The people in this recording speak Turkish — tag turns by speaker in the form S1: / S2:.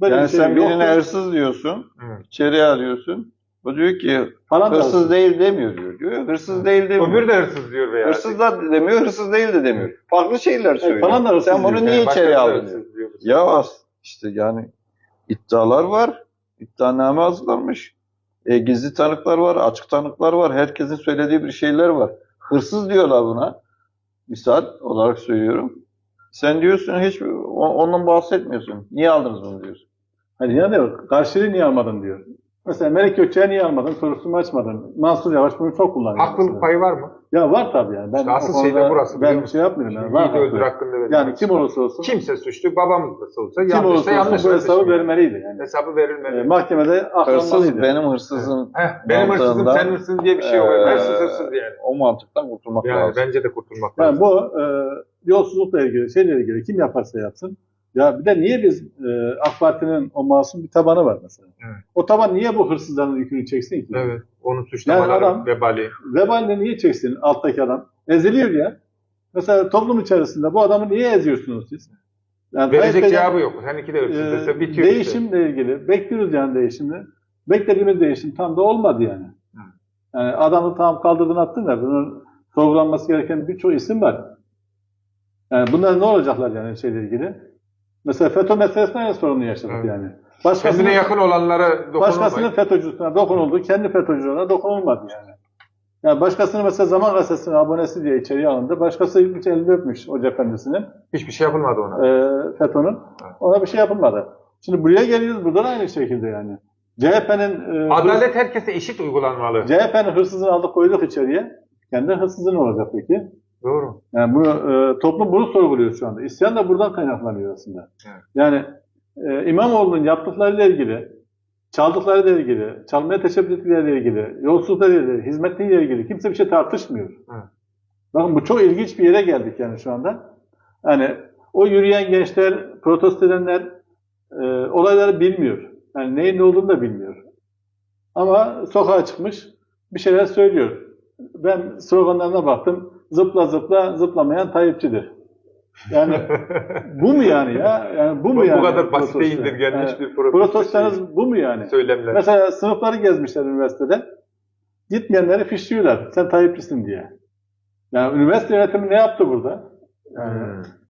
S1: Böyle
S2: yani
S1: bir şey
S2: sen birine hırsız diyorsun,
S3: Evet.
S2: içeriye alıyorsun. O diyor ki
S1: falan
S2: hırsız
S1: dersin.
S2: değil demiyor diyor. diyor. Hırsız değil demiyor.
S3: Öbürü de hırsız diyor veya.
S2: Hırsız da demiyor, hırsız değil de demiyor. Farklı şeyler söylüyor.
S1: falan da hırsız
S2: Sen bunu
S1: diyor.
S2: niye
S3: Başkası
S2: içeriye
S3: da
S2: aldın?
S3: hırsız
S2: diyor. Ya as- işte yani iddialar var. İddianame hazırlanmış. E, gizli tanıklar var, açık tanıklar var. Herkesin söylediği bir şeyler var. Hırsız diyorlar buna. Misal olarak söylüyorum. Sen diyorsun hiç o- ondan bahsetmiyorsun. Niye aldınız bunu diyorsun.
S1: Hani ya diyor, karşılığı niye almadın diyor. Mesela Melek Gökçe'ye niye almadın, sorusunu açmadın. Mansur Yavaş bunu çok kullanıyor.
S3: Haklılık payı var mı?
S1: Ya var tabii yani. Ben
S3: İşte asıl şey de burası,
S1: Ben
S3: musun?
S1: şey yapmıyorum. Yani. Var
S3: öldür hakkında verilmez.
S1: Yani kim olursa olsun,
S3: Kimse suçlu, babamız da olsa,
S1: kim
S3: yanlışsa
S1: olursa
S3: yanlış.
S1: bu hesabı
S3: kardeşim.
S1: vermeliydi yani.
S3: Hesabı
S1: E,
S3: verilmeli.
S1: mahkemede
S2: Hırsız
S1: aklanmalıydı.
S2: benim hırsızım.
S3: Heh, benim hırsızım, sen hırsızın diye bir şey yok.
S2: Ee,
S3: Hırsız hırsız yani.
S2: O mantıktan kurtulmak
S3: Yani
S2: lazım.
S3: bence de kurtulmak
S1: Yani
S3: lazım.
S1: bu e, yolsuzlukla ilgili, şeyle ilgili kim yaparsa yapsın. Ya bir de niye biz e, AK Parti'nin o masum bir tabanı var mesela.
S3: Evet.
S1: O taban niye bu hırsızların yükünü çeksin ki?
S3: Evet. Onun suçlamaları,
S1: Yani adam-
S3: vebali.
S1: Vebalini niye çeksin alttaki adam? Eziliyor ya. Mesela toplum içerisinde bu adamı niye eziyorsunuz siz? Yani
S3: Verecek cevabı yok. Seninki de hırsız
S1: e,
S3: dese bitiyor işte.
S1: Değişimle ilgili bekliyoruz yani değişimini. Beklediğimiz değişim tam da olmadı yani.
S3: Hı.
S1: Yani adamı tam kaldırdın attın da bunun sorgulanması gereken birçok isim var. Yani bunlar ne olacaklar yani şeyle ilgili? Mesela FETÖ meselesinde aynı sorunu yaşadık
S3: Evet.
S1: yani. Başkasının,
S3: Kendine yakın olanlara dokunulmayın.
S1: başkasının FETÖ'cüsüne dokunuldu, kendi FETÖ'cülerine dokunulmadı yani. Yani başkasının mesela Zaman Gazetesi'nin abonesi diye içeriye alındı. Başkası hiç elini öpmüş Hoca Efendisi'nin,
S3: Hiçbir şey yapılmadı ona.
S1: e, FETÖ'nün.
S3: Evet.
S1: Ona bir şey yapılmadı. Şimdi buraya geliyoruz, burada da aynı şekilde yani. CHP'nin e,
S3: Adalet herkese eşit uygulanmalı.
S1: CHP'nin hırsızını aldık koyduk içeriye. Kendi hırsızı ne olacak peki?
S3: Doğru.
S1: Yani bu e, toplum bunu sorguluyor şu anda. İsyan da buradan kaynaklanıyor aslında.
S3: Evet.
S1: Yani e, İmamoğlu'nun yaptıklarıyla ilgili, çaldıklarıyla ilgili, çalmaya teşebbüs ettikleriyle ilgili, yolsuzluklarıyla ilgili, hizmetleriyle ilgili kimse bir şey tartışmıyor.
S3: Evet.
S1: Bakın bu çok ilginç bir yere geldik yani şu anda. Yani o yürüyen gençler, protesto edenler e, olayları bilmiyor. Yani neyin ne olduğunu da bilmiyor. Ama sokağa çıkmış bir şeyler söylüyor. Ben sloganlarına baktım. Zıpla zıpla zıplamayan Tayyipçidir. Yani bu mu yani ya? Yani bu mu
S3: Bu,
S1: yani?
S3: bu kadar basite
S1: protesto?
S3: indirgenmiş
S1: Yani
S3: bir protesto şey,
S1: Protestanız bu mu yani?
S3: söylemler.
S1: Mesela sınıfları gezmişler üniversitede. Gitmeyenleri fişliyorlar. Sen Tayyipçisin diye. Yani üniversite yönetimi ne yaptı burada? Yani
S3: Hmm.